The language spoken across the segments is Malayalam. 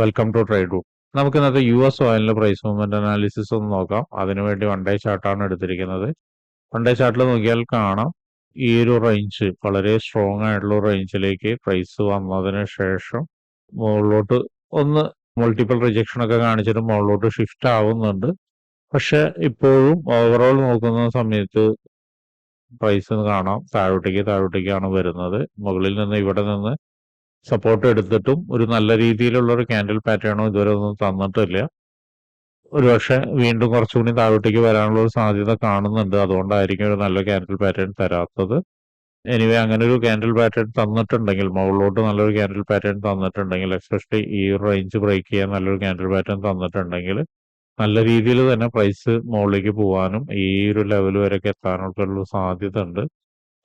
വെൽക്കം ടു ട്രേഡ് നമുക്ക് ഇന്നത്തെ യു എസ് ഓയിലിന്റെ പ്രൈസ് മൂവ്മെന്റ് അനാലിസിസ് ഒന്ന് നോക്കാം. അതിനുവേണ്ടി വൺ ഡേ ചാർട്ടാണ് എടുത്തിരിക്കുന്നത്. വൺ ഡേ ചാർട്ടിൽ നോക്കിയാൽ കാണാം. ഈ ഒരു റേഞ്ച് വളരെ സ്ട്രോങ് ആയിട്ടുള്ള റേഞ്ചിലേക്ക് പ്രൈസ് വന്നതിന് ശേഷം മുകളിലോട്ട് ഒന്ന് മൾട്ടിപ്പിൾ റിജക്ഷൻ ഒക്കെ കാണിച്ചിട്ട് മുകളിലോട്ട് ഷിഫ്റ്റ് ആവുന്നുണ്ട്. പക്ഷെ ഇപ്പോഴും ഓവറോൾ നോക്കുന്ന സമയത്ത് പ്രൈസ് കാണാം. താഴോട്ടേക്ക് താഴോട്ടേക്കാണ് വരുന്നത്. മുകളിൽ നിന്ന് ഇവിടെ നിന്ന് സപ്പോർട്ട് എടുത്തിട്ടും ഒരു നല്ല രീതിയിലുള്ള ഒരു ക്യാൻഡിൽ പാറ്റേണോ ഇതുവരെ ഒന്നും തന്നിട്ടില്ല. ഒരുപക്ഷെ വീണ്ടും കുറച്ചുകൂടി താഴോട്ടേക്ക് വരാനുള്ള ഒരു സാധ്യത കാണുന്നുണ്ട്. അതുകൊണ്ടായിരിക്കും ഒരു നല്ല ക്യാൻഡിൽ പാറ്റേൺ തരാത്തത്. എനിവേ അങ്ങനെ ഒരു ക്യാൻഡിൽ പാറ്റേൺ തന്നിട്ടുണ്ടെങ്കിൽ മുകളിലോട്ട് നല്ലൊരു ക്യാൻഡിൽ പാറ്റേൺ തന്നിട്ടുണ്ടെങ്കിൽ എക്സ്പെഷ്യലി ഈ റേഞ്ച് ബ്രേക്ക് ചെയ്യാൻ നല്ലൊരു ക്യാൻഡിൽ പാറ്റേൺ തന്നിട്ടുണ്ടെങ്കിൽ നല്ല രീതിയിൽ തന്നെ പ്രൈസ് മുകളിലേക്ക് പോകാനും ഈ ഒരു ലെവൽ വരെയൊക്കെ എത്താനൊക്കെ ഉള്ള സാധ്യത ഉണ്ട്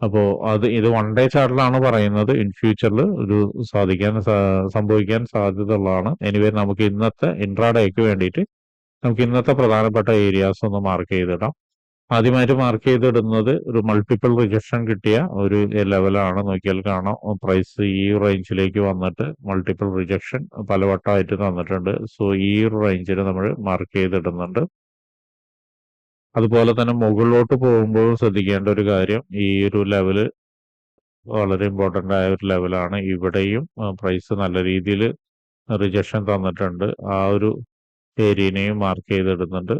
അപ്പോൾ അത് ഇത് വൺ ഡേ ചാർട്ടിലാണ് പറയുന്നത്. ഇൻ ഫ്യൂച്ചറിൽ ഒരു സാധിക്കാൻ സംഭവിക്കാൻ സാധ്യത ഉള്ളതാണ് എനിവേ നമുക്ക് ഇന്നത്തെ ഇൻട്രാഡേക്ക് വേണ്ടിയിട്ട് നമുക്ക് ഇന്നത്തെ പ്രധാനപ്പെട്ട ഏരിയാസ് ഒന്ന് മാർക്ക് ചെയ്തിടാം. ആദ്യമായിട്ട് മാർക്ക് ചെയ്തിടുന്നത് ഒരു മൾട്ടിപ്പിൾ റിജക്ഷൻ കിട്ടിയ ഒരു ലെവലാണ് നോക്കിയാൽ കാണാം. പ്രൈസ് ഈ റേഞ്ചിലേക്ക് വന്നിട്ട് മൾട്ടിപ്പിൾ റിജക്ഷൻ പലവട്ടമായിട്ട് തന്നിട്ടുണ്ട്. സോ ഈ റേഞ്ചിൽ നമ്മൾ മാർക്ക് ചെയ്തിടുന്നുണ്ട്. അതുപോലെ തന്നെ മുകളിലോട്ട് പോകുമ്പോഴും ശ്രദ്ധിക്കേണ്ട ഒരു കാര്യം ഈ ഒരു ലെവൽ വളരെ ഇമ്പോർട്ടന്റ് ആയ ഒരു ലെവലാണ് ഇവിടെയും പ്രൈസ് നല്ല രീതിയിൽ റിജക്ഷൻ തന്നിട്ടുണ്ട്. ആ ഒരു ഏരിയനെയും മാർക്ക് ചെയ്തിടുന്നുണ്ട്.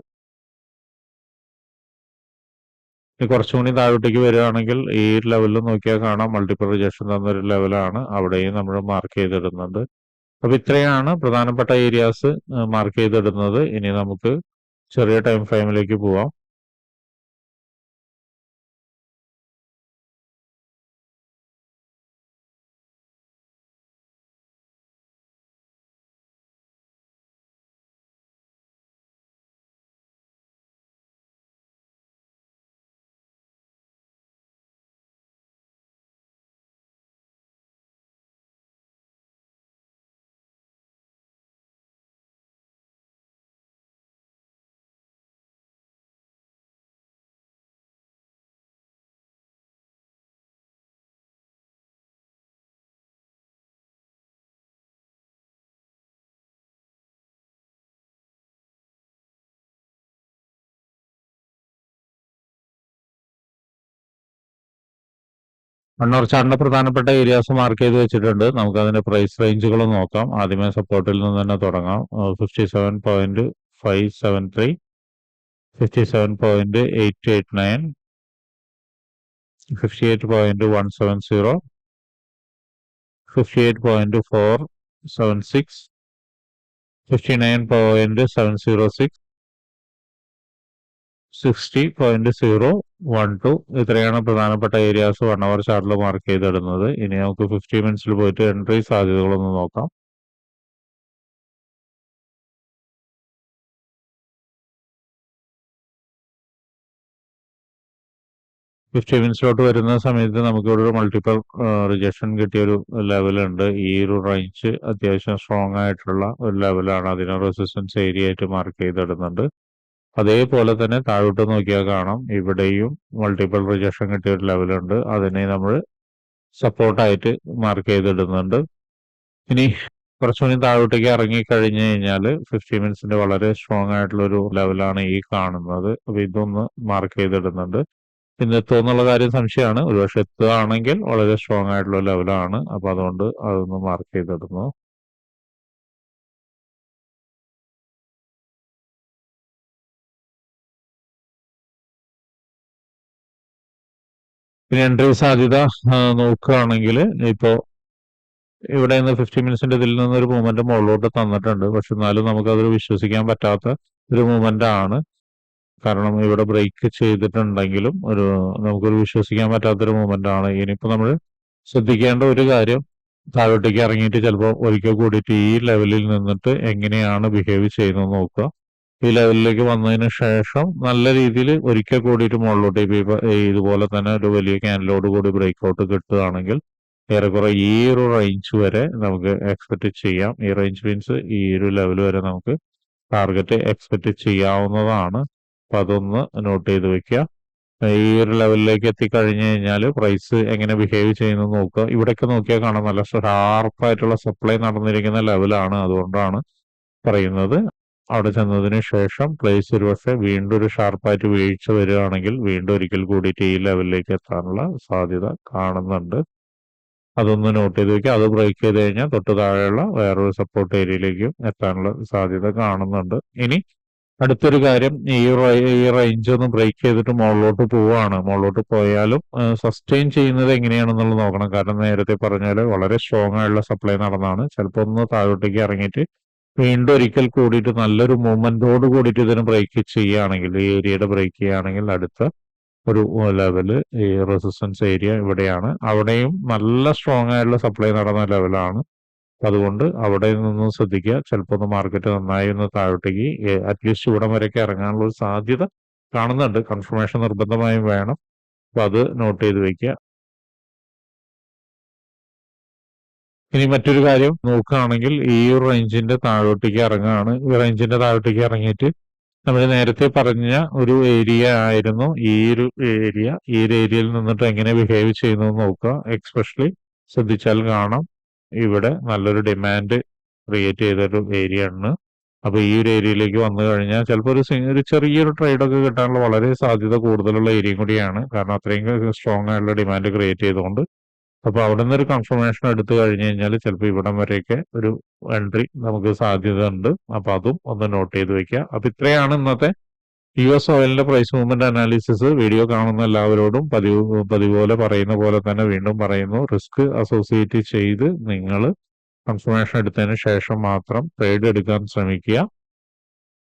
ഇനി കുറച്ചും കൂടി താഴോട്ടേക്ക് വരികയാണെങ്കിൽ ഈ ലെവലിൽ നോക്കിയാൽ കാണാം. മൾട്ടിപ്പിൾ റിജക്ഷൻ തന്നൊരു ലെവലാണ് അവിടെയും നമ്മൾ മാർക്ക് ചെയ്തിടുന്നുണ്ട്. അപ്പൊ ഇത്രയാണ് പ്രധാനപ്പെട്ട ഏരിയാസ് മാർക്ക് ചെയ്തിടുന്നത്. ഇനി നമുക്ക് ചെറിയ ടൈം ഫ്രെയിമിലേക്ക് പോവാം. മണ്ണൂർ ചാറിന്റെ പ്രധാനപ്പെട്ട ഏരിയാസ് മാർക്ക് ചെയ്ത് വെച്ചിട്ടുണ്ട്. നമുക്ക് അതിന്റെ പ്രൈസ് റേഞ്ചുകൾ നോക്കാം. ആദ്യമേ സപ്പോർട്ടിൽ നിന്ന് തന്നെ തുടങ്ങാം. Fifty seven point five seven three fifty seven point eight eight nine fifty eight point one seven zero fifty eight point four seven six fifty nine point seven zero six sixty point zero one two ഇത്രയാണ് പ്രധാനപ്പെട്ട ഏരിയാസ് വൺ അവർ ചാർട്ടിൽ മാർക്ക് ചെയ്തിടുന്നത്. ഇനി നമുക്ക് ഫിഫ്റ്റി മിനിറ്റ്സിൽ പോയിട്ട് എൻട്രി സാധ്യതകളൊന്ന് നോക്കാം. ഫിഫ്റ്റി മിനിറ്റ്സിലോട്ട് വരുന്ന സമയത്ത് നമുക്ക് ഇവിടെ ഒരു മൾട്ടിപ്പിൾ റിജക്ഷൻ കിട്ടിയ ഒരു ലെവലുണ്ട് ഈ ഒരു റേഞ്ച് അത്യാവശ്യം സ്ട്രോങ് ആയിട്ടുള്ള ഒരു ലെവലാണ് അതിനെ റെസിസ്റ്റൻസ് ഏരിയ ആയിട്ട് മാർക്ക് ചെയ്തിടുന്നുണ്ട്. അതേപോലെ തന്നെ താഴോട്ട് നോക്കിയാൽ കാണാം. ഇവിടെയും മൾട്ടിപ്പിൾ റിജക്ഷൻ കിട്ടിയ ഒരു ലെവലുണ്ട് അതിനെ നമ്മൾ സപ്പോർട്ടായിട്ട് മാർക്ക് ചെയ്തിടുന്നുണ്ട്. ഇനി കുറച്ചുകൂടി താഴോട്ടേക്ക് ഇറങ്ങി കഴിഞ്ഞു കഴിഞ്ഞാൽ ഫിഫ്റ്റി മിനിറ്റ്സിന്റെ വളരെ സ്ട്രോങ് ആയിട്ടുള്ള ഒരു ലെവലാണ് ഈ കാണുന്നത്. അപ്പൊ ഇതൊന്ന് മാർക്ക് ചെയ്തിടുന്നുണ്ട്. പിന്നെ എത്തുമെന്നുള്ള കാര്യം സംശയമാണ്. ഒരുപക്ഷെ എത്തുകയാണെങ്കിൽ വളരെ സ്ട്രോങ് ആയിട്ടുള്ള ലെവലാണ് അപ്പൊ അതുകൊണ്ട് അതൊന്ന് മാർക്ക് ചെയ്തിടുന്നു. പിന്നെ എൻട്രി സാധ്യത നോക്കുകയാണെങ്കിൽ ഇപ്പോൾ ഇവിടെ നിന്ന് ഫിഫ്റ്റി മിനിറ്റ്സിന്റെ ഇതിൽ നിന്ന് ഒരു മൂവ്മെന്റ് മുകളിലോട്ട് തന്നിട്ടുണ്ട്. പക്ഷെ എന്നാലും നമുക്കതൊരു വിശ്വസിക്കാൻ പറ്റാത്ത ഒരു മൂവ്മെന്റ് ആണ്. കാരണം ഇവിടെ ബ്രേക്ക് ചെയ്തിട്ടുണ്ടെങ്കിലും ഒരു നമുക്കൊരു വിശ്വസിക്കാൻ പറ്റാത്തൊരു മൂവ്മെന്റ് ആണ്. ഇനിയിപ്പോൾ നമ്മൾ ശ്രദ്ധിക്കേണ്ട ഒരു കാര്യം താഴോട്ടേക്ക് ഇറങ്ങിയിട്ട് ചിലപ്പോൾ ഒരിക്കൽ കൂടിയിട്ട് ഈ ലെവലിൽ നിന്നിട്ട് എങ്ങനെയാണ് ബിഹേവ് ചെയ്യുന്നത് നോക്കുക. ഈ ലെവലിലേക്ക് വന്നതിന് ശേഷം നല്ല രീതിയിൽ ഒരിക്കൽ കൂടിയിട്ട് മുകളിലോട്ട് ഇതുപോലെ തന്നെ ഒരു വലിയ ക്യാൻഡിലോട് കൂടി ബ്രേക്ക് ഔട്ട് കിട്ടുകയാണെങ്കിൽ ഏറെക്കുറെ ഈ ഒരു റേഞ്ച് വരെ നമുക്ക് എക്സ്പെക്ട് ചെയ്യാം. ഈ റേഞ്ച് മീൻസ് ഈ ഒരു ലെവൽ വരെ നമുക്ക് ടാർഗറ്റ് എക്സ്പെക്ട് ചെയ്യാവുന്നതാണ്. അപ്പൊ അതൊന്ന് നോട്ട് ചെയ്ത് വെക്കുക. ഈ ഒരു ലെവലിലേക്ക് എത്തിക്കഴിഞ്ഞു കഴിഞ്ഞാൽ പ്രൈസ് എങ്ങനെ ബിഹേവ് ചെയ്യുന്നു നോക്കുക. ഇവിടെയൊക്കെ നോക്കിയാൽ കാണാം നല്ല ഷാർപ്പായിട്ടുള്ള സപ്ലൈ നടന്നിരിക്കുന്ന ലെവലാണ് അതുകൊണ്ടാണ് പറയുന്നത്. അവിടെ ചെന്നതിന് ശേഷം പ്ലേസ് ഒരു പക്ഷേ വീണ്ടും ഒരു ഷാർപ്പായിട്ട് വീഴ്ച വരികയാണെങ്കിൽ വീണ്ടും ഒരിക്കൽ കൂടിയിട്ട് ഈ ലെവലിലേക്ക് എത്താനുള്ള സാധ്യത കാണുന്നുണ്ട്. അതൊന്ന് നോട്ട് ചെയ്ത് വെക്കുക. അത് ബ്രേക്ക് ചെയ്ത് കഴിഞ്ഞാൽ തൊട്ട് താഴെയുള്ള വേറൊരു സപ്പോർട്ട് ഏരിയയിലേക്കും എത്താനുള്ള സാധ്യത കാണുന്നുണ്ട്. ഇനി അടുത്തൊരു കാര്യം ഈ ഈ റേഞ്ച് ഒന്ന് ബ്രേക്ക് ചെയ്തിട്ട് മുകളിലോട്ട് പോവുകയാണ്. മുകളിലോട്ട് പോയാലും സസ്റ്റെയിൻ ചെയ്യുന്നത് എങ്ങനെയാണെന്നുള്ളത് നോക്കണം. കാരണം നേരത്തെ പറഞ്ഞാൽ വളരെ സ്ട്രോങ് ആയുള്ള സപ്ലൈ നടന്നാണ്. ചിലപ്പോൾ ഒന്ന് താഴോട്ടേക്ക് ഇറങ്ങിയിട്ട് വീണ്ടും ഒരിക്കൽ കൂടിയിട്ട് നല്ലൊരു മൂവ്മെന്റോട് കൂടിയിട്ട് ഇതിന് ബ്രേക്ക് ചെയ്യുകയാണെങ്കിൽ ഈ ഏരിയയുടെ ബ്രേക്ക് ചെയ്യുകയാണെങ്കിൽ അടുത്ത ഒരു ലെവൽ ഈ റെസിസ്റ്റൻസ് ഏരിയ ഇവിടെയാണ്. അവിടെയും നല്ല സ്ട്രോങ് ആയിട്ടുള്ള സപ്ലൈ നടന്ന ലെവലാണ് അതുകൊണ്ട് അവിടെ നിന്ന് ശ്രദ്ധിക്കുക. ചിലപ്പോൾ ഒന്ന് മാർക്കറ്റ് നന്നായി ഒന്ന് താഴോട്ടേക്ക് അറ്റ്ലീസ്റ്റ് ഇവിടം വരെയൊക്കെ ഇറങ്ങാനുള്ള ഒരു സാധ്യത കാണുന്നുണ്ട്. കൺഫർമേഷൻ നിർബന്ധമായും വേണം. അപ്പൊ അത് നോട്ട് ചെയ്ത് വെക്കുക. ഇനി മറ്റൊരു കാര്യം നോക്കുകയാണെങ്കിൽ ഈ റേഞ്ചിന്റെ താഴോട്ടേക്ക് ഇറങ്ങുകയാണ്. ഈ റേഞ്ചിന്റെ താഴോട്ടേക്ക് ഇറങ്ങിയിട്ട് നമ്മൾ നേരത്തെ പറഞ്ഞ ഒരു ഏരിയ ആയിരുന്നു ഈ ഒരു ഏരിയ. ഈ ഒരു ഏരിയയിൽ നിന്നിട്ട് എങ്ങനെ ബിഹേവ് ചെയ്യുന്നു നോക്കുക. എക്സ്പെഷ്യലി ശ്രദ്ധിച്ചാൽ കാണാം. ഇവിടെ നല്ലൊരു ഡിമാൻഡ് ക്രിയേറ്റ് ചെയ്തൊരു ഏരിയ ആണ്. അപ്പൊ ഈ ഒരു ഏരിയയിലേക്ക് വന്നു കഴിഞ്ഞാൽ ചിലപ്പോൾ ഒരു ഒരു ചെറിയൊരു ട്രേഡ് ഒക്കെ കിട്ടാനുള്ള വളരെ സാധ്യത കൂടുതലുള്ള ഏരിയയും കൂടിയാണ്. കാരണം അത്രയും സ്ട്രോങ് ആയിട്ടുള്ള ഡിമാൻഡ് ക്രിയേറ്റ് ചെയ്തുകൊണ്ട് അപ്പൊ അവിടെ നിന്ന് ഒരു കൺഫർമേഷൻ എടുത്തു കഴിഞ്ഞു കഴിഞ്ഞാൽ ചിലപ്പോൾ ഇവിടം വരെയൊക്കെ ഒരു എൻട്രി നമുക്ക് സാധ്യത ഉണ്ട് അപ്പൊ അതും ഒന്ന് നോട്ട് ചെയ്ത് വെക്കുക. അപ്പൊ ഇത്രയാണ് ഇന്നത്തെ യു എസ് ഓയിലിന്റെ പ്രൈസ് മൂവ്മെന്റ് അനാലിസിസ് വീഡിയോ കാണുന്ന എല്ലാവരോടും പതിവ് പതിവ് പോലെ പറയുന്ന പോലെ തന്നെ വീണ്ടും പറയുന്നു. റിസ്ക് അസോസിയേറ്റ് ചെയ്ത് നിങ്ങൾ കൺഫർമേഷൻ എടുത്തതിന് ശേഷം മാത്രം ട്രേഡ് എടുക്കാൻ ശ്രമിക്കുക.